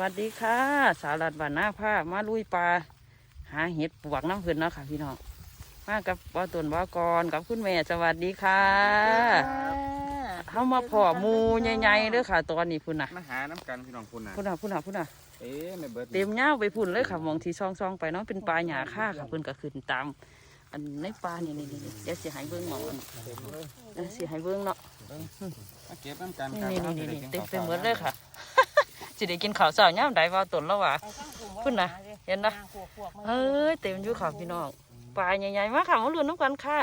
วัสดีค่ะ สาวรัดบ้านนาผ้ามาลุยปลาหาเห็ดปวกน้ำเพิ่นเนาะค่ะพี่น้องมากับว่าตนว่ากรกับคุณแม่สวัสดีค่ะเข้ามาพ่อหมูใหญ่ๆเด้อค่ะ ตอนนี้พุ่นน่ะมาหาน้ำกันพี่น้องคุณนะพุ่นน่ะพุ่นน่ะพุ่นน่ะเอ๊ะไม่เบิดเต็มเง่าวไปพุ่นเลยค่ะมองที่ซองๆไปเนาะเป็นปลาหยาค่าค่ะเพิ่นก็ขึ้นตาม อันในปลานี่นี่นี่เดี๋ยวสิให้เบิ่งหมองอันเต็มเลยเดี๋ยวสิให้เบิ่งเนาะมาเก็บน้ำกันนี่ครับนี่อานี่สินี่ได้กิเต็มข้าวเต็มหมดเลยค่ะ สิได้กินข้าวเช้าย่ามใดว่าตนแล้วว่ะ พุ่นน่ะเห็นนะ เอ้ยเต็มอยู่ค่ะพี่น้องปลาใหญ่ๆมากค่ะมาลุ้นน้ำกันค่ะ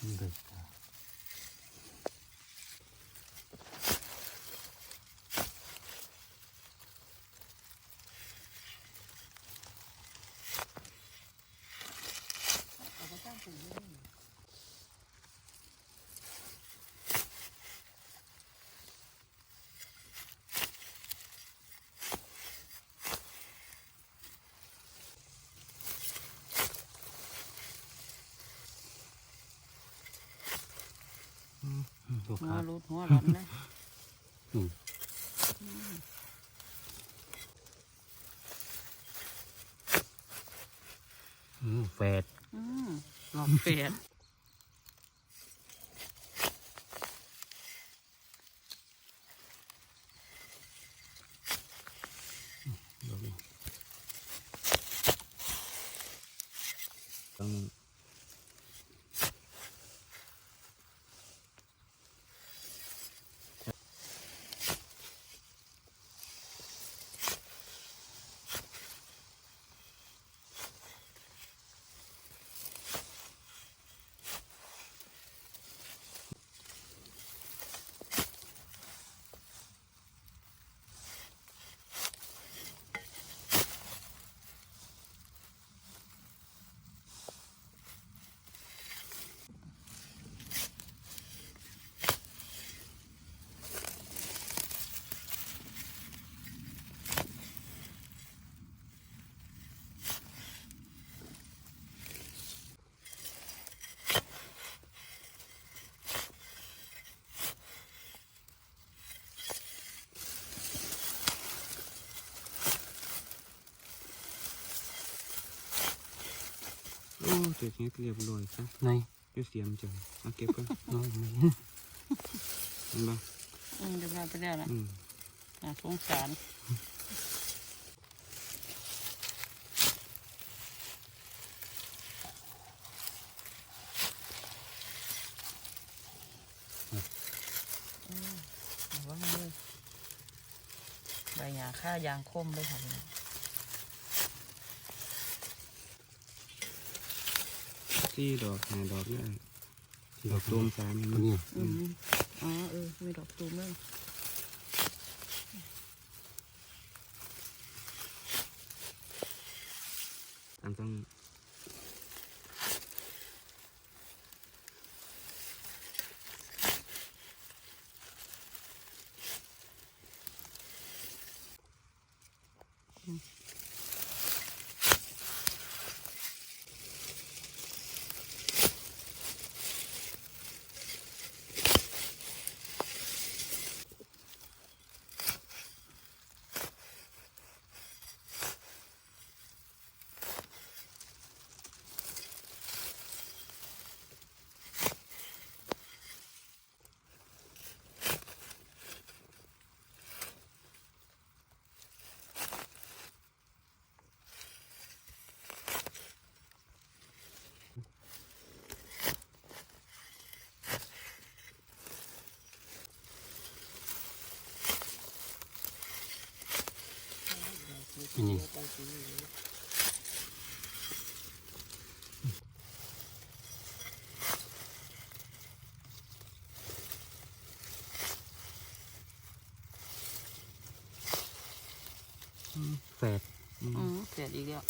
ถูก คมารับลูดหัวร้อนนะอืมแฟดอืมหลอกเฟียด ต้อง โอ้ เจ็บเงี้ยเรียบร้อยซะในอยูเสียมจังมาเก็บกันน้อยไหมเห็นปะอืมเดี๋ยวมาไปแล้วนะอืมน่าสงสารอืมระวังมือใบหยาค่ายางคมเลยค่ะพี่น้อง สี่ดอกห้าดอกเนี่ยดดออกกตูตูมมสามอันนี้อืมอ๋อเออมีดอกตูมเลยอันต้อง อั นนี้แฟดอืมอืมเสียอีกแล้ว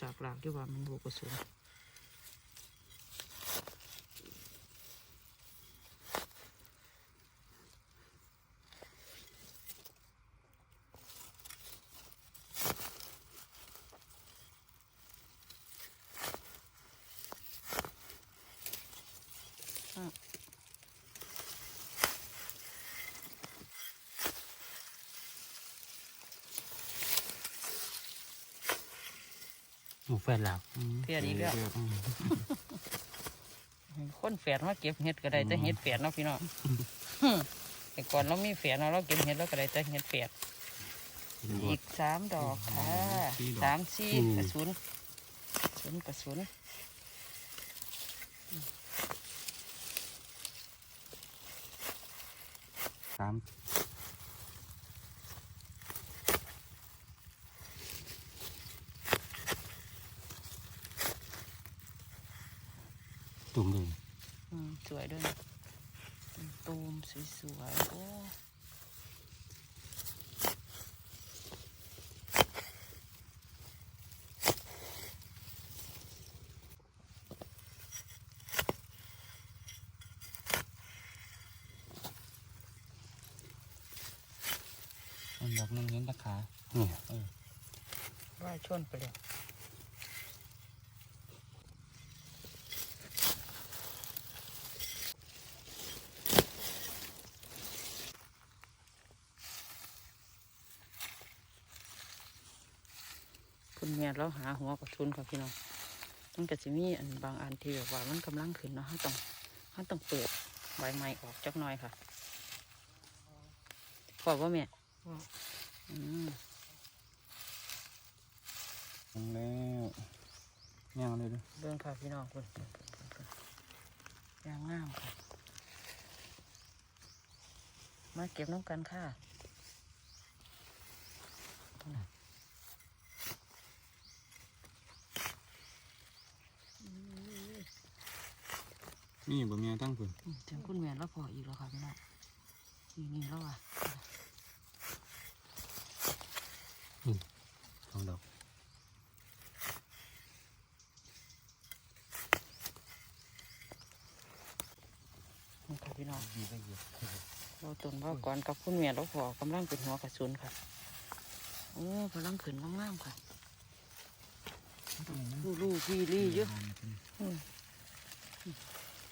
จากหลากที่ว่ามันบวกกระสุน หมูแฟนเราเพียดีแล้วอืมคนแฝดมาเก็บเห็ดก็ได้แต่เห็ดแฝดเนาะพี่น้องแต่ก่อนเรามีแฝดเนาะเราเก็บเห็ดเราก็ได้แต่เห็ดแฝดอีกสามดอกค่ะสามสี่กระสุนกระสุนกระสุนสาม ตุ่มเลยอืมสวยด้วยนะตูมสวยๆโอ้มันดอกนึงเห็นตะขานี่ว่าชนไปเลย ม่เราหาหัวกระทุนค่ะพี่น้องมันก็จะมีอันบางอันที่แบบว่ามันกำลังขึ้นเนาะเราต้องเราต้องเปิดใบไม้ออกจักหน่อยค่ะพอว่าแม่อืมลงแล้วย่างเลยเด้วยเบิ่งค่ะพี่น้องคุณยางงามค่ะ มาเก็บน้ำกันค่ะ นี่บ่มีตั้งพุ่นอืมถึงคุณแม่แล้วพออีกแล้วค่ะพี่น้องนี่นี่แล้วอะสองดอกนี่ค่ะพี่น้องดีไปเยอะเราตุนว่าก่อนกับคุณแม่แล้วพอกำลังเป็นหัวกระสุนค่ะโอ้กำลังขึ้นงามๆค่ะลูลูพี่ลี่เยอะอืม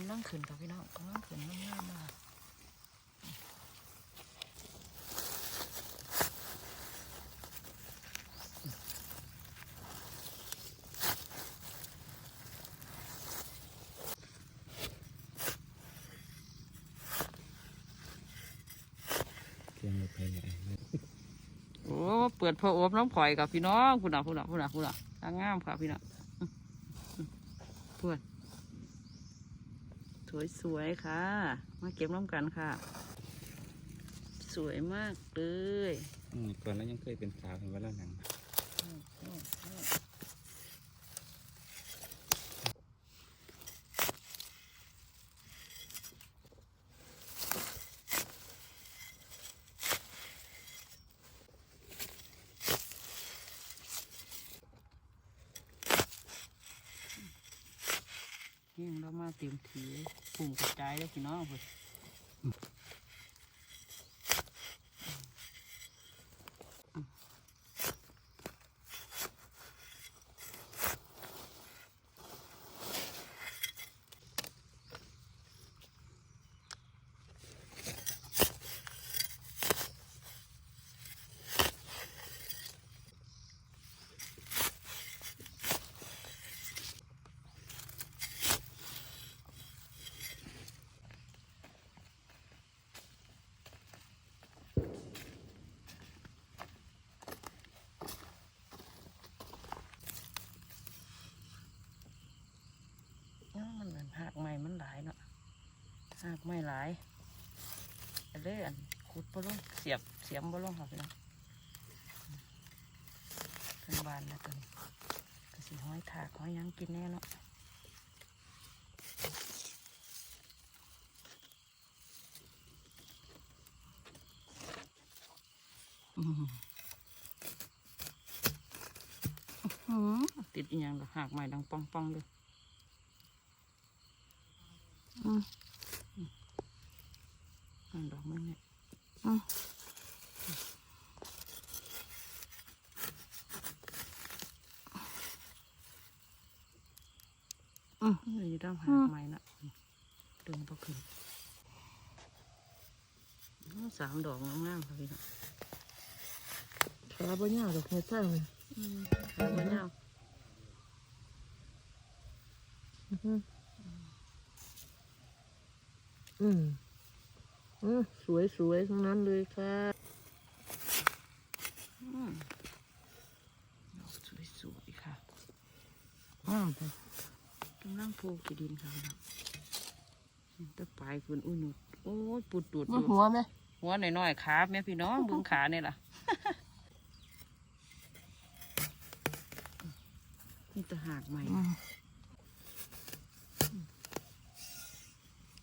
กำลังขึ้นค่ะพี่น้องกำลังขึ้นงามๆมากเตรียมรถไปเลยโอ้ เปิดพออบน้ำข่อยกับพี่น้องคุณน่ะคุณน่ะคุณน่ะคุณน่ะงามค่ะพี่น้องเพื่อน สวยสวยๆค่ะ มาเก็บน้ำกันค่ะ สวยมากเลยอืมก่อนแล้วยังเคยเป็นสาวเห็นว่าแล้วหนังอืมอืมอืมยังเรามาเต็มที ปุ่มกระจายแล้วพี่น้องเพื่อนอ้าวมันเหมือนหักไม้มันหลายเนาะ หักไม้หลายเลยอันขุดบ่ลงเสียบเสียมบ่ลงค่ะพี่น้องเป็นบานแล้วตัวนี้ก็สิห้อยถากห้อยยังกินแน่เนาะอืมอืมติดอีหยังหากใหม่ดังปองปองๆเลยอืมอืม นั่นดอกไม้เนี่ยอืมอืมนี่อยู่ด้านหากใหม่น่ะดึงพอขึ้นอืมสามดอกงามๆค่ะพี่น้องขาบ่ยาวดอกเฮ็ดซ่าเลยอืมหางมันยาวอือหืออืมอืม สวยสวยๆทั้งนั้นเลยค่ะอืมดอกสวยๆค่ะงามไปกำลังโพกีดินค่ะพี่น้องตะปลายคุณอุ้ยหนุดโอ้ยปุดตูดอมายู่หัวไหมหัวหน่อยๆขาแม่พี่น้องเบึงขาเนี่ยล่ะนี่ตะหากใหม่อืม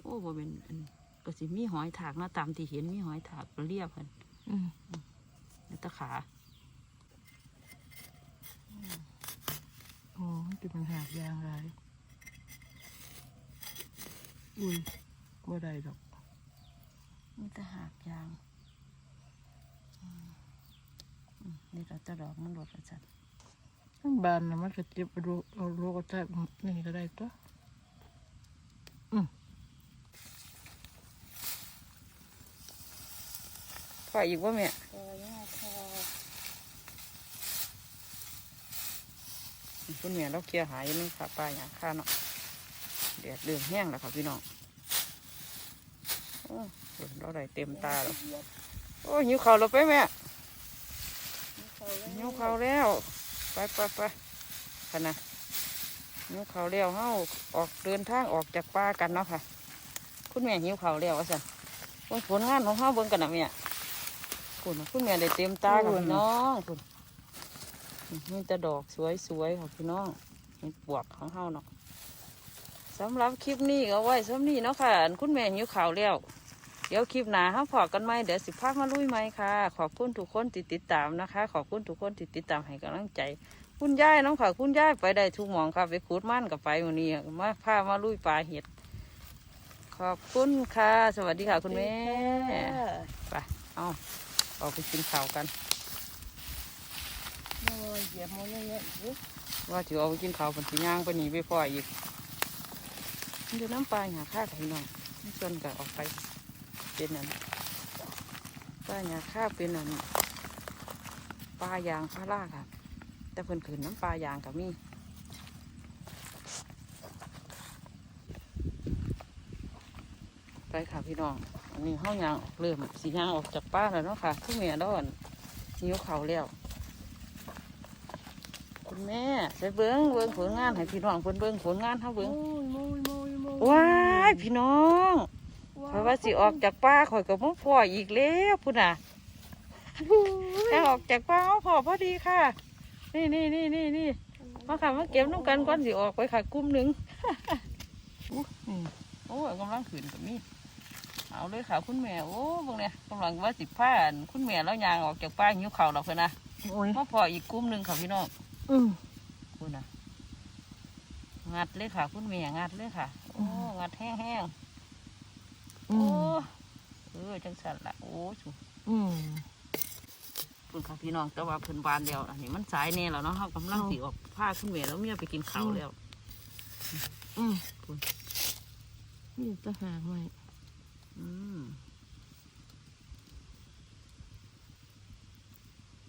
โอ้บ่เป็นอัน ก็สิมีหอยถากเนาะตามที่เห็นมีหอยถากเรียบพันอืมนี่ตะขาโอ้ยเป็นปัญหาอยางไรอุ้ยบ่ได้ดอกนี่ตะหากยางอืมอืมนี่เราจะดอกมันหลดอาจารย์ทั้งบานนะมันก็เจ็บเอาโรเอาโรคใต้นี่ก็ได้ตัว ปล่อยอีกว่าแม่โอ้ยค่ะคุณแม่เราเคลียร์หายนี่ค่ะป้าอย่างข้าเนาะแดดเดือดแห้งแล้วค่ะพี่น้องโอ้เราได้เต็มตาแล้วโอ้หิวเข้าวแล้วไปแม่หิวเข้าแล้วไปไปไปขนาดหิวเข้าแล้วเฮาออกเดินทางออกจากป่ากันเนาะค่ะ คุณแม่หิวเข้าแล้วว่าสันผลงานของเฮาเบิ่งกันนะแม่ คุณน่ะคุณแม่ได้เต็มตาค่ะพี่น้องคุณนี่แต่ดอกสวยๆค่ะพี่น้องนี่ปวกของเฮาเนาะสำหรับคลิปนี้ก็ไว้สำนี้เนาะค่ะอันคุณแม่หิวข่าวแล้ว เดี๋ยวคลิปหน้าห้าพอกันไหมเดี๋ยวสิพามาลุยไหมค่ะ ขอบคุณทุกคนที่ติดตามนะคะ ขอบคุณทุกคนที่ติดตามให้กำลังใจ คุณยายน้องค่ะ คุณยายไปได้ทุกหมองค่ะ ไปขุดมันกับไปวันนี้มาพามาลุยปลาเห็ด ขอบคุณค่ะ สวัสดีค่ะคุณแม่ ไป เอา ออกไปกินข้าวกันโอ้ยเหยียบมันเยอะๆอีกว่าถือเอาไปกินข้าวผนสิย่างไปหนีไปปล่อยอีกมันจะน้ำปลาหยาค่ากับพี่น้องนี่ส่วนก็ออกไปเป็นอันปลาหยาค่าเป็นอันปลายางพาราค่ะ แต่เพิ่นขืนน้ำปลายางกับมีไปค่ะพี่น้อง อันนี้ห้องยางออกเริ่มสียางออกจากป้าแล้วเนาะค่ะทุกเมียดอนหิวเขาวแล้วคุณแม่ใส่เบิ้งเบิ้งผลงานให้พี่น้องเพิ่นเบิ้งผลงานเฮาเบิ้งโอ้ยโมยโมยโมยว้ายพี่น้องข่อยว่าสิออกจากป่าข่อยก็บ่พออีกแล้วพุ่นน่ะแต่ออกจากป่าเอาพอพอดีค่ะ นี่นี่นี่นี่นี่มาค่ะมาเก็บน้ำกันก่อนสิออกไปค่ะกลุ่มหนึ่งอู้นี่โอ้ยกำลังขืนกับมี เอาเลยค่ะคุณแม่โอ้เบิ่งเนี่ยกำลังว่าสิพาอันคุณแม่แล้วยางออกจากป่าหิวข้าวดอกเพิ่นนะโอ้ยมาพออีกกลุ่มหนึ่งค่ะพี่น้องอืมคุณนะงัดเลยค่ะ คุณแม่งัดเลยค่ะโอ้งัดแห้งๆอืโอ้มเออจังสันละโอ้สุอืมคุณค่ะพี่น้องแต่ว่าเพิ่นบานแล้วอันนี้มันสายแน่แล้วเนาะเขากำลังเอาสีออกผ้าคุณแม่แล้วเมียไปกินข้าวแล้ว อืมคุณนี่จะหากไหม อืม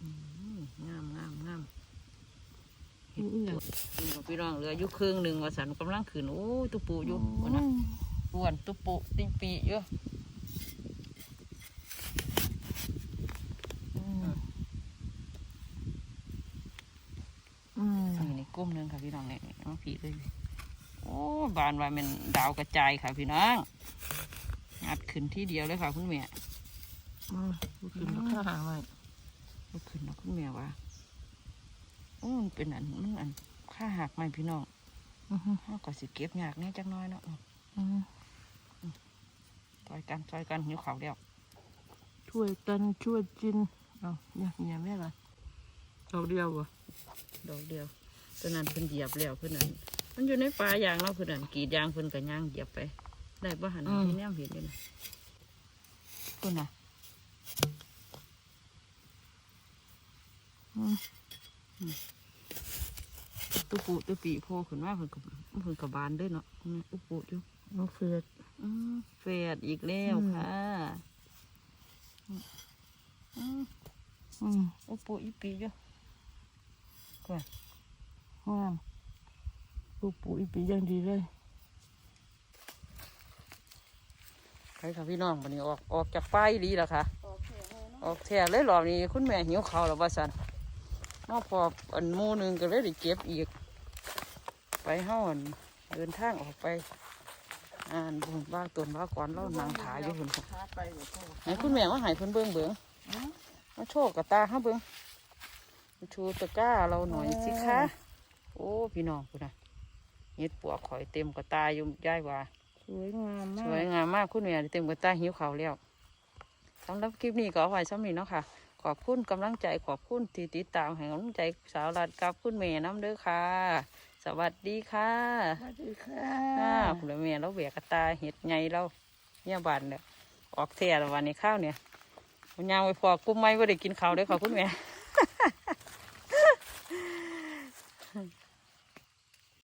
อืมงามงามงามนี่อีหยังนี่ค่ะพี่น้องเหลืออยู่ครึ่งหนึ่งว่าสันกำลังขืนโอ้ยตุปูอยู่พุ่นนะอ้วนตุปูติงปีอยู่อืมอืมนี่นี่กุ้มหนึงค่ะพี่น้องเนี่ยมาผีเลยโอ้บานว่ามันดาวกระจายค่ะพี่น้อง งัดขึ้นที่เดียวเลยค่ะ คุณแม่มาดูกินแล้วข้าหาไหมก็ขึ้นนะคุณแม่ว่าโอ้มันเป็นอันมันอันค่าหักไหมพี่น้องอือฮึเขาก็สิเก็บยากแน่จักหน้อยเนาะอืมซอยกันซอยกันหิวข้าวแล้วช่วยกันช่วยกินเอาเนี่ยเนี่ยแม่ละเราเดียววะดอกเดียวตัวนั้นเพิ่นเหยียบแล้วเพิ่นนั่นมันอยู่ในป่ายางเนาะเพิ่นนั่นกรีดยางเพิ่นก็ย่างเหยียบไป ได้บ่หันที่แนมเห็นอยู่นะเพิ่นน่ะอืมอืมตุปุตุปีโผล่ขึ้นมาเพิ่นก็เพิ่นก็บานเด้วยเนาะนี่อุปุอยู่น้องเฟือดอืมเฟดอีกแล้วค่ะอืมอืมอุปุอีปีอยู่ก่อนงามลูกปุ๋ยปีอย่างดีเลย ใครค่ะพี่น้องวันนี้ออกออกจากป้ายดีแล้วค่ะ ออกแท้เลยรอบนี้คุณแม่หิวข้าวแล้วว่าสันนอกพออันหมูหนึงก็เลยได้เก็บอีก ไปเฮ้าอันเดินทางออกไปอ่านบุญบ้าตนบ้าก่อนเล่านางถายอยู่หุ่นค่ะไปหมดให้คุณแม่มาใหายเพิ่นเบิ่งเบิ่งมาโชว์กับตาห้าเบิ่งมาชูตะกร้าเราหน่อยสิคะโอ้พี่น้องคุณนะเห็ดปวกข่อยเต็มกับตาอยู่ย่ายว่า สวยงามมาสกวยงามมากคุณแม่เต็มกับตาหิวเขาวแล้วสำหรับคลิปนี้ก็เอาไว้ซ้ำนี้เนาะค่ะ ขอบคุณกำลังใจขอบคุณที่ติดตามให้กำลังใจสาวรัดกับคุณแม่น้ำเด้อค่ะ สวัสดีค่ะ สวัสดีค่ะอ่าคุณแม่เราแบกกระตาเห็ดไงเราเนี่ยบานเนี่ยออกเทียแล้ววันนี้ข้าวเนี่ยมันยางไปพอกุ้มไม้ก็ได้กินข้าวเด้อค่ะคุณแม่